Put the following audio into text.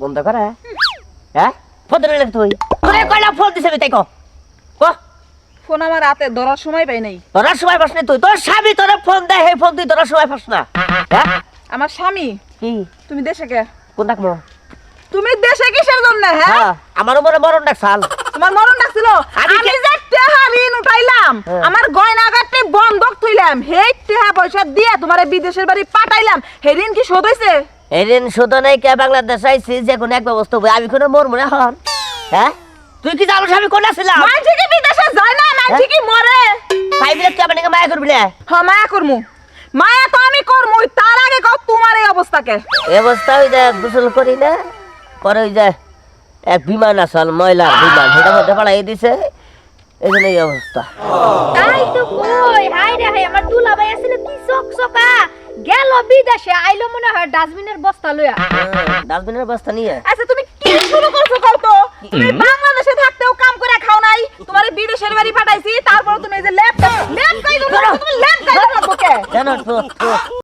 বন্ধ করে। হ্যাঁ? ফোন দিলে তুই। তোরে কয়লা ফোন দিছে তাই কো কো ফোন আমার হাতে ধরার সময় পাই নাই। তোরা সময় পাস না তুই। তোর স্বামী তোরা ফোন দেয় হে ফোন তুই তোরা সময় পাস না। হ্যাঁ? আমার স্বামী? কি? তুমি দেশে কে? কোন ডাকবো তুমি দেশে কিসের জন্য হ্যাঁ? হ্যাঁ আমার মনে মরণ ডাক সাল। তোমার মরণ ডাকছিল আমি আমি যে টেহা ঋণ উঠাইলাম হ্যাঁ। আমার বন্ধক থইলাম হেই টেহা পয়সা দিয়ে তোমার বিদেশের বাড়ি পাঠাইলাম হে ঋণ কি শোধ হইছে? এদিন শুধু নাই কে বাংলাদেশ আইছি যে কোনো এক ব্যবস্থা হবে। আমি কোনো মর মনে হন। হ্যাঁ? তুই কি জানো আমি কোন ছিলাম? মাই ঠিকই বিদেশে যায় না মাই হ্যাঁ? ঠিকই মরে। তাই বলে তুই আমার মায়া করবি না? হ্যাঁ মায়া করমু। মায়া তো আমি করমু তার আগে কও তোমার এই অবস্থাকে। এই অবস্থা ওই যে গোসল করি না পরে ওই যে এক বিমান আসল ময়লা বিমান সেটা মধ্যে পাড়াই দিছে। এই জন্য এই অবস্থা। তাই তো বিদেশে আইলো মনে হয় ডাস্টবিনের বস্তা লইয়া। ডাস্টবিনের বস্তা নিয়ে। আচ্ছা তুমি কি শুরু করছ কও তো? তুমি বাংলাদেশে থাকতেও কাম করে খাও নাই। তোমারে বিদেশের বাড়ি পাঠাইছি তারপর তুমি এই যে ল্যাপটপ ল্যাপ কাই তুমি ল্যাপ কাই রাখব কে জানো